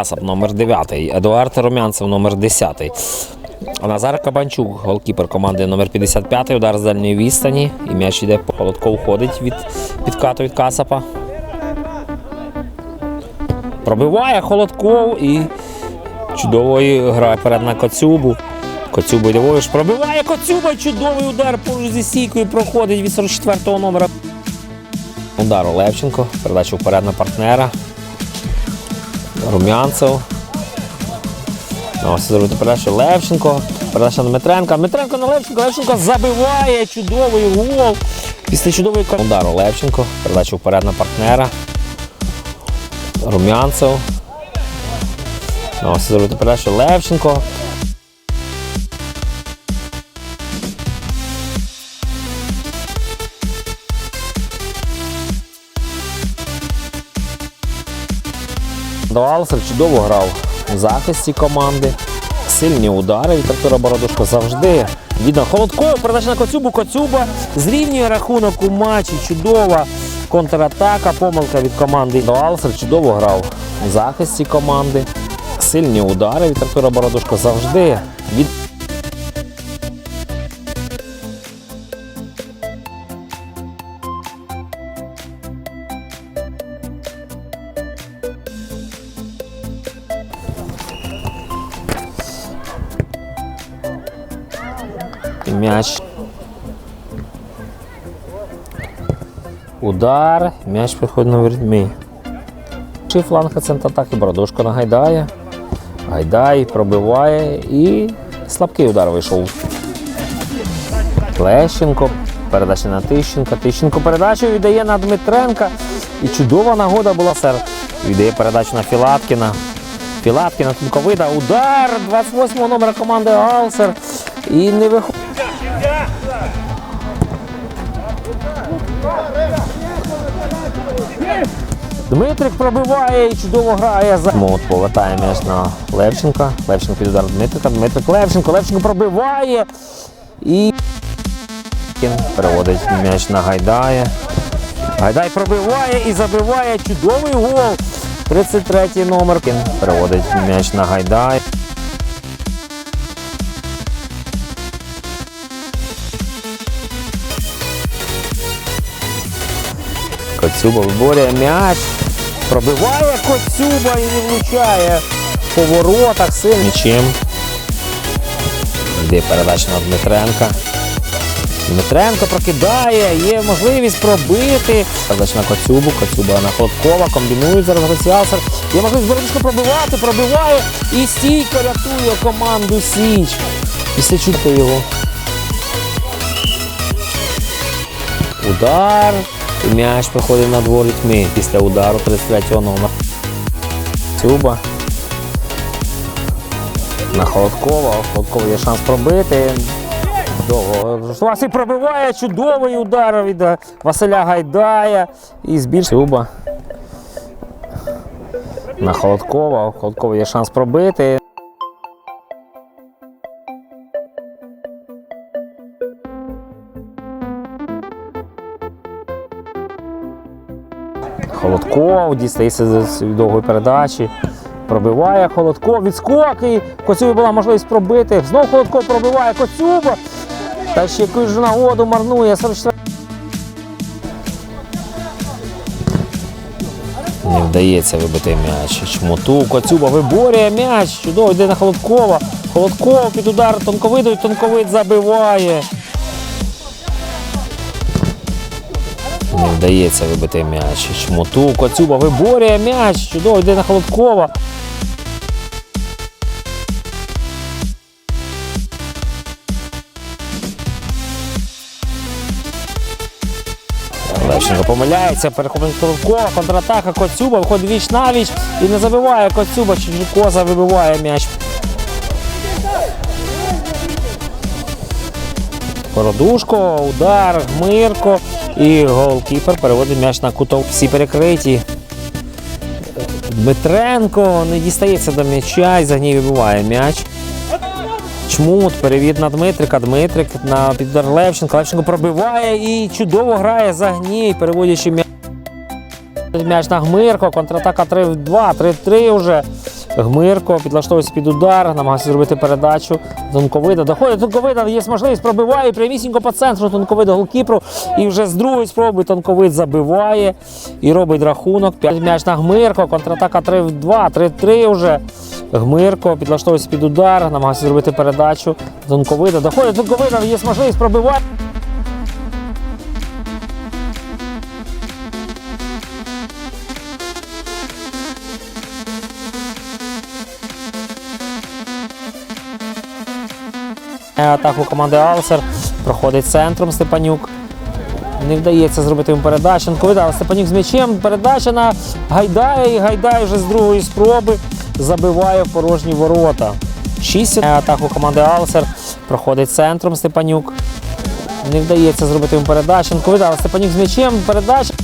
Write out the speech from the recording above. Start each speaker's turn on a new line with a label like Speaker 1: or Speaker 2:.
Speaker 1: Асап номер 9, Едуард Ромянцев номер 10. Назар Кабанчук, голкіпер команди номер 55, удар з дальньої відстані. І м'яч по Холодко уходить від підкату від Касапа. Пробиває Холодков і чудової грає перед на Коцюбу. Коцюба Львович пробиває Коцюба. Чудовий удар поруч зі стійкою проходить від 44-го номера. Удар Левченко. Передача вперед на партнера. Румянцев. Ось зробити передачу Левченко. Передача на Дмитренка. Дмитренко на Левченко. Левченко забиває чудовий гол. Після чудової удару Левченко. Передача вперед на партнера. Румянцев. Ось зробити передачу Левченко. Доалсер чудово грав у захисті команди. Сильні удари від Артура Бородушко завжди. Відно холодкою передача на Коцюбу. Коцюба зрівнює рахунок у матчі. Чудова контратака, помилка від команди. Доалсер чудово грав у захисті команди. Сильні удари від Артура Бородушка завжди. Від м'яч. Удар. М'яч приходить на ворітьми. Чи фланг центр атаки Бородушко нагайдає. Гайдай, пробиває і слабкий удар вийшов. Лещенко. Передача на Тищенка. Тищенко передачу віддає на Дмитренка. І чудова нагода була сер. Віддає передачу на Філаткіна. Філаткіна Тумковида. Удар 28-го номера команди Алсер. І не виходить. Дмитрик пробиває і чудово грає за. Мот повертає м'яч на Левченка. Левченко під удар Дмитрика. Дмитрик Левченко. Левченко пробиває. І переводить м'яч на Гайдая. Гайдай пробиває і забиває чудовий гол. 33-й номер. Переводить м'яч на Гайдай. Коцюба виборює м'яч. Пробиває Коцюба і не влучає. По воротах сильно. Нічим. Йде передача на Дмитренка. Дмитренко прокидає, є можливість пробити. Передача на Коцюбу, Коцюба на Холодкова, комбінують зараз Граціалсер. Є можливість Бородушко пробивати, пробиває і стійко рятує команду Січ. Після чутки його. Удар. М'яч проходить на двор тьми після удару 33-го номера. Цюба. На Холодкова. Холодкова є шанс пробити. Довго. Пробиває чудовий удар від Василя Гайдая. І збільшує Цюба. На Холодкова. Холодкова є шанс пробити. Холодков дістається з довгої передачі. Пробиває Холодков, відскок і Коцюбі була можливість пробити. Знову Холодков пробиває Коцюба. Та ще якусь нагоду марнує. 44. Не вдається вибити м'яч. Чмоту. Коцюба виборює м'яч. Чудово йде на Холодкова. Холодков під удар тонковидою, тонковид забиває. Не вдається вибити м'яч. Чмоту. Коцюба виборює м'яч. Чудово йде на Холодкова. Левченко помиляється, перехоплення Холодкова, контратака Коцюба, виходить віч на віч і не забиває Коцюба, Чижукоза вибиває м'яч. Породушко, удар, Гмирко і голкіпер переводить м'яч на куток. Всі перекриті. Дмитренко не дістається до м'яча і Загній вибиває м'яч. Чмут, перевід на Дмитрика. Дмитрик на піддар Левченка. Левченко пробиває і чудово грає Загній, переводячи м'яч. М'яч на Гмирко, контратака 3 в 2, 3-3 вже. Гмирко підлаштовується під удар, намагається зробити передачу. Тонковида доходить Тонковида, є можливість, пробиває прямісінько по центру Тонковида голкіпру. І вже з другої спроби Тонковид забиває і робить рахунок. П'ять м'яч на Гмирко, контратака 3 в 2, 3-3 вже. Гмирко підлаштовується під удар, намагається зробити передачу. Тонковида доходить Тонковида, є можливість, пробиває. Атаку команди Алсер проходить центром Степанюк. Не вдається зробити йому передачу. Тонковида, але Степанюк з м'ячем. Передача на Гайдая. І Гайдай вже з другої спроби забиває порожні ворота. Шість атаку команди Алсер проходить центром Степанюк. Не вдається зробити йому передачу. Тонковида, але Степанюк з м'ячем. Передача.